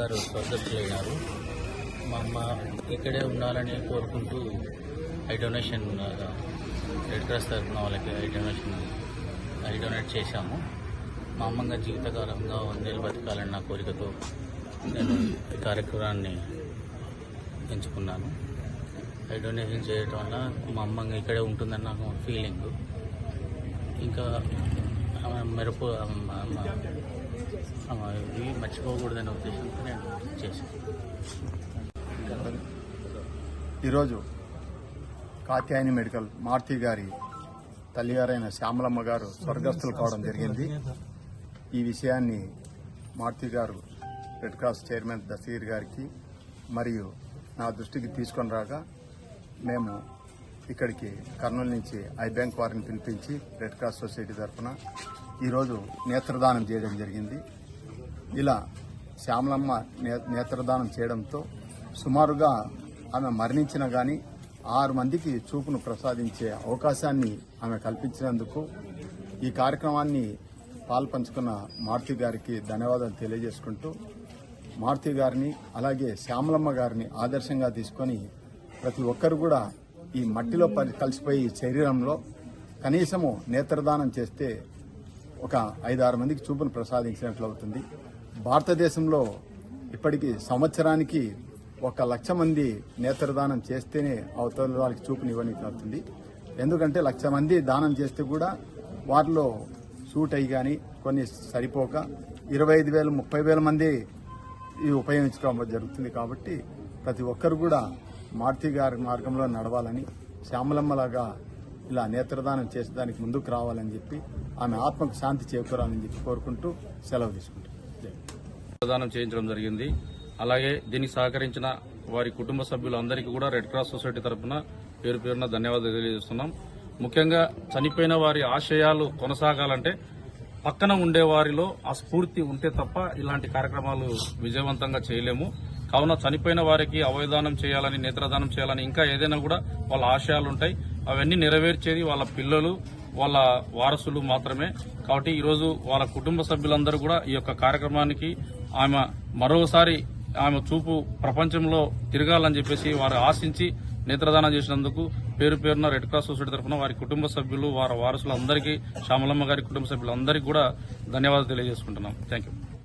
అమ్మగారు స్వర్గస్థులైనారు మా అమ్మ ఇక్కడే ఉండాలని కోరుకుంటూ ఐ డొనేషన్ రెడ్ క్రాస్ తరఫున వాళ్ళకి ఐ డొనేషన్ ఐ డొనేట్ చేశాము. మా అమ్మగా జీవితకాలంగా వందేళ్ళు బతకాలని నా కోరికతో నేను ఈ కార్యక్రమాన్ని ఎంచుకున్నాను. ఐ డొనేషన్ చేయడం వల్ల మా అమ్మ ఇక్కడే ఉంటుందని నాకు ఫీలింగ్. ఇంకా మెరుపు ఇవి మర్చిపోకూడదనే ఉద్దేశంతో నేను చేశాను. ఈరోజు కాత్యాయని మెడికల్ మారుతి గారి తల్లిగారైన శ్యామలమ్మ గారు స్వర్గస్థులు కావడం జరిగింది. ఈ విషయాన్ని మారుతి గారు రెడ్ క్రాస్ చైర్మన్ దస్తగిరి గారికి మరియు నా దృష్టికి తీసుకొని రాగా మేము ఇక్కడికి కర్నూలు నుంచి ఐ బ్యాంక్ వారిని పిలిపించి రెడ్ క్రాస్ సొసైటీ తరఫున ఈరోజు నేత్రదానం చేయడం జరిగింది. ఇలా శ్యామలమ్మ నేత్రదానం చేయడంతో సుమారుగా ఆమె మరణించిన కానీ ఆరు మందికి చూపును ప్రసాదించే అవకాశాన్ని ఆమె కల్పించినందుకు ఈ కార్యక్రమాన్ని పాల్పంచుకున్న మారుతి గారికి ధన్యవాదాలు తెలియజేసుకుంటూ మారుతి గారిని అలాగే శ్యామలమ్మ గారిని ఆదర్శంగా తీసుకొని ప్రతి ఒక్కరు కూడా ఈ మట్టిలో కలిసిపోయి శరీరంలో కనీసము నేత్రదానం చేస్తే ఒక ఐదారు మందికి చూపును ప్రసాదించినట్లు అవుతుంది. భారతదేశంలో ఇప్పటికీ సంవత్సరానికి ఒక లక్ష మంది నేత్రదానం చేస్తేనే అవతల వాళ్ళకి చూపునివ్వడానికి అవుతుంది. ఎందుకంటే లక్ష మంది దానం చేస్తే కూడా వారిలో సూట్ అయ్యి కానీ కొన్ని సరిపోక ఇరవై ఐదు వేలు ముప్పై వేల మంది ఉపయోగించుకోవడం జరుగుతుంది కాబట్టి ప్రతి ఒక్కరు కూడా మారుతి గారి మార్గంలో నడవాలని శ్యామలమ్మలాగా ఇలా నేత్రదానం చేసి దానికి ముందుకు రావాలని చెప్పి ఆమె ఆత్మకు శాంతి చేకూరాలని చెప్పి కోరుకుంటూ సెలవు తీసుకుంటాం. ప్రదానం చేయించడం జరిగింది. అలాగే దీనికి సహకరించిన వారి కుటుంబ సభ్యులందరికీ కూడా రెడ్ క్రాస్ సొసైటీ తరఫున పేరు పేరున ధన్యవాదాలు తెలియజేస్తున్నాం. ముఖ్యంగా చనిపోయిన వారి ఆశయాలు కొనసాగాలంటే పక్కన ఉండే వారిలో ఆ స్ఫూర్తి ఉంటే తప్ప ఇలాంటి కార్యక్రమాలు విజయవంతంగా చేయలేము. కావున చనిపోయిన వారికి అవయదానం చేయాలని నేత్రదానం చేయాలని ఇంకా ఏదైనా కూడా వాళ్ళ ఆశయాలు ఉంటాయి అవన్నీ నెరవేర్చేది వాళ్ళ పిల్లలు వాళ్ళ వారసులు మాత్రమే. కాబట్టి ఈరోజు వాళ్ళ కుటుంబ సభ్యులందరూ కూడా ఈ యొక్క కార్యక్రమానికి ఆమె మరోసారి ఆమె చూపు ప్రపంచంలో తిరగాలని చెప్పేసి వారు ఆశించి నేత్రదానం చేసినందుకు పేరు పేరున రెడ్ క్రాస్ సొసైటీ తరఫున వారి కుటుంబ సభ్యులు వారి వారసులందరికీ శ్యామలమ్మ గారి కుటుంబ సభ్యులందరికీ కూడా ధన్యవాదాలు తెలియజేసుకుంటున్నాం. Thank you